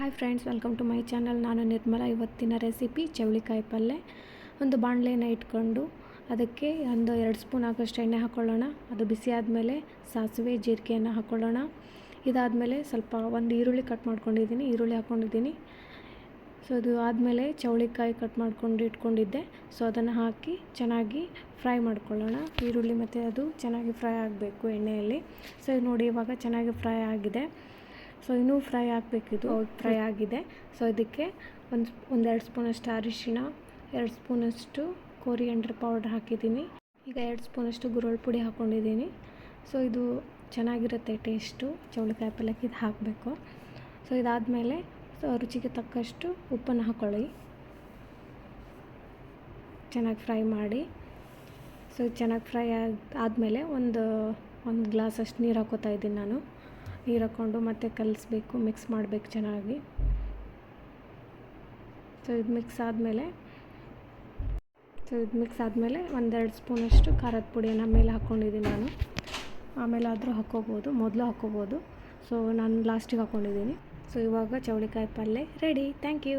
Hi friends welcome to my channel ನಾನು ನಿರ್ಮಲ. ಇವತ್ತಿನ recipe ಚೌಳಿಕಾಯಿ ಪಲ್ಯ ಒಂದು ಬಾಣಲೆನ ಇಟ್ಕೊಂಡು ಅದಕ್ಕೆ ಒಂದು ಎರಡು ಸ್ಪೂನ್ ಆಗೋಷ್ಟು ಎಣ್ಣೆ ಹಾಕ್ಕೊಳ್ಳೋಣ ಅದು ಬಿಸಿ ಆದಮೇಲೆ ಸಾಸಿವೆ, ಜೀರಿಗೆಯನ್ನು ಹಾಕ್ಕೊಳ್ಳೋಣ ಇದಾದಮೇಲೆ ಸ್ವಲ್ಪ ಒಂದು ಈರುಳ್ಳಿ ಕಟ್ ಮಾಡ್ಕೊಂಡಿದ್ದೀನಿ. ಈರುಳ್ಳಿ ಹಾಕ್ಕೊಂಡಿದ್ದೀನಿ ಸೊ ಅದು ಆದಮೇಲೆ ಚೌಳಿಕಾಯಿ ಕಟ್ ಮಾಡ್ಕೊಂಡು ಇಟ್ಕೊಂಡಿದ್ದೆ. ಸೊ ಅದನ್ನು ಹಾಕಿ ಚೆನ್ನಾಗಿ ಫ್ರೈ ಮಾಡ್ಕೊಳ್ಳೋಣ. ಈರುಳ್ಳಿ ಮತ್ತು ಅದು ಚೆನ್ನಾಗಿ ಫ್ರೈ ಆಗಬೇಕು ಎಣ್ಣೆಯಲ್ಲಿ. ಸೊ ನೋಡಿ ಇವಾಗ ಚೆನ್ನಾಗಿ ಫ್ರೈ ಆಗಿದೆ. ಸೊ ಇನ್ನೂ ಫ್ರೈ ಆಗಬೇಕಿದು. ಫ್ರೈ ಆಗಿದೆ. ಸೊ ಇದಕ್ಕೆ ಒಂದು ಒಂದೆರಡು ಸ್ಪೂನಷ್ಟು ಅರಿಶಿಣ ಎರಡು ಸ್ಪೂನಷ್ಟು ಕೋರಿಯಂಡ್ರ್ ಪೌಡರ್ ಹಾಕಿದ್ದೀನಿ. ಈಗ ಎರಡು ಸ್ಪೂನಷ್ಟು ಗುರಳ್ ಪುಡಿ ಹಾಕ್ಕೊಂಡಿದ್ದೀನಿ ಸೊ ಇದು ಚೆನ್ನಾಗಿರುತ್ತೆ ಟೇಸ್ಟು ಚೌಳಿಕಾಯಿ ಪಲ್ಯಕ್ಕೆ ಇದು ಹಾಕಬೇಕು. ಸೊ ಇದಾದಮೇಲೆ ಸೊ ರುಚಿಗೆ ತಕ್ಕಷ್ಟು ಉಪ್ಪನ್ನು ಹಾಕ್ಕೊಳ್ಳಿ ಚೆನ್ನಾಗಿ ಫ್ರೈ ಮಾಡಿ. ಸೊ ಚೆನ್ನಾಗಿ ಫ್ರೈ ಆದ ಆದಮೇಲೆ ಒಂದು ಒಂದು ಗ್ಲಾಸಷ್ಟು ನೀರು ಹಾಕೋತಾ ಇದ್ದೀನಿ ನಾನು. ನೀರು ಹಾಕ್ಕೊಂಡು ಮತ್ತೆ ಕಲಿಸ್ಬೇಕು ಮಿಕ್ಸ್ ಮಾಡಬೇಕು ಚೆನ್ನಾಗಿ. ಸೊ ಇದು ಮಿಕ್ಸ್ ಆದಮೇಲೆ ಸೊ ಇದು ಮಿಕ್ಸ್ ಆದಮೇಲೆ ಒಂದೆರಡು ಸ್ಪೂನಷ್ಟು ಖಾರದ ಪುಡಿಯನ್ನು ಮೇಲೆ ಹಾಕ್ಕೊಂಡಿದ್ದೀನಿ ನಾನು. ಆಮೇಲೆ ಆದರೂ ಹಾಕ್ಕೋಬೋದು, ಮೊದಲು ಹಾಕ್ಕೋಬೋದು. ಸೊ ನಾನು ಲಾಸ್ಟಿಗೆ ಹಾಕ್ಕೊಂಡಿದ್ದೀನಿ. ಸೊ ಇವಾಗ ಚೌಳಿಕಾಯಿ ಪಲ್ಯ ರೆಡಿ ಥ್ಯಾಂಕ್ ಯು